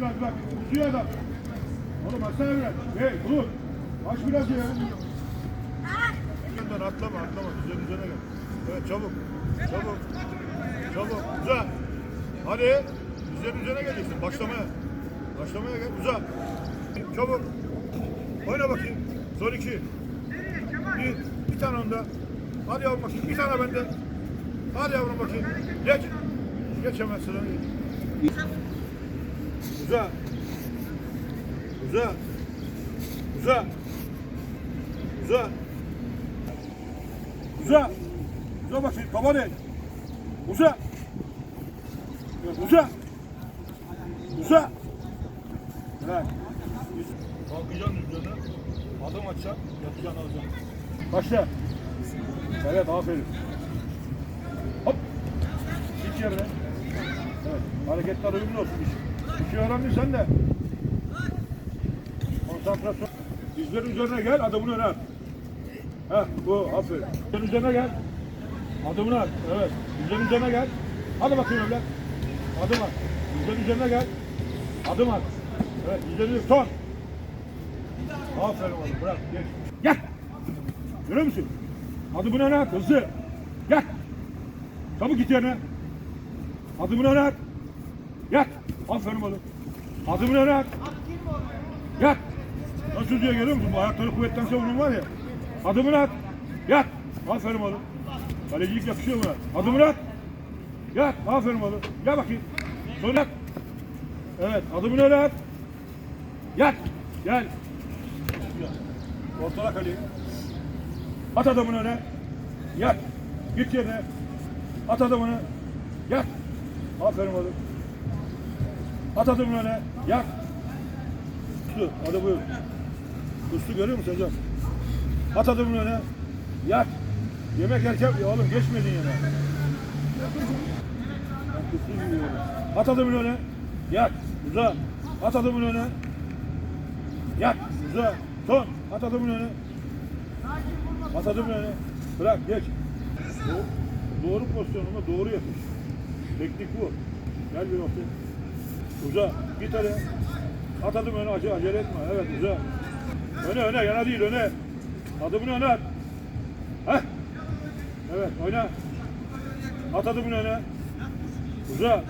Biraz bak, uzuyor adam. Oğlum açsana biraz. Hey, dur. Aç biraz ya. Üzerinden atlama, atlama. Üzerine, üzerine gel. Evet, çabuk. Çabuk. Çabuk. Uza. Hadi. Üzerine, üzerine geleceksin. Başlamaya. Başlamaya gel. Uza. Çabuk. Oyna bakayım. Son iki. Bir. Bir tane onda. Hadi yavrum bakayım. Bir tane bende. Hadi yavrum bakayım. Geç. Geç hemen sıranı. Uza. Uza. Uza. Uza. Uza. Uza bakayım. Kafa ne? Uza. Ya, Uza. Uza. Evet. Kalkacaksın üzerine. Adım atacaksın. Yatacaksın alacaksın. Başla. Evet aferin. Hop. Git yerine. Evet. Hareketler uyumlu olsun. Bir, şey öğrendin sen de. Konsantrasyon. Dizlerin üzerine gel, adımını öne at. Heh, bu, aferin. Dizlerin üzerine gel. Adımını at, evet. Dizlerin üzerine gel. Hadi bakayım evlat. Adım at. Dizlerin üzerine gel. Adım at. Evet, dizlerin son. Aferin oğlum, bırak, geç. Gel. Görüyor musun? Adımını öne at, hızlı. Gel. Çabuk git yerine. Adımını öne at. Yat. Aferin oğlum. Adımını öne at. Yat. Nasıl diyor görüyor musun? Bu ayakları kuvvetten savunun var ya. Adımını at. Yat. Aferin oğlum. Kalecilik yakışıyor buna. Adımını at. Yat. Aferin oğlum. Gel bakayım. Sonra. Evet. Adımını öne at. Yat. Gel. Ortala kaleyi. At adamını öne. Yat. Git yerine. At adamını. Yat. Aferin oğlum. At adımını öne. Yat. Kustu. Hadi buyur. Kustu görüyor musun hocam? At adımını öne. Yat. Yemek yerken ya oğlum geçmedin yine. Kustu adımını öne. Yat. Uza. At adımını öne. Yat. Uza. Son. At adımını öne. At öne. Bırak geç. Doğru, doğru pozisyonuma doğru yatış. Teknik bu. Gel bir noktaya. Uza. Git hadi. At adımını öne. Acele, acele etme. Evet uza. Öne öne. Yana değil öne. Adımını öne at. Heh. Evet oyna. At adımını öne. Uza.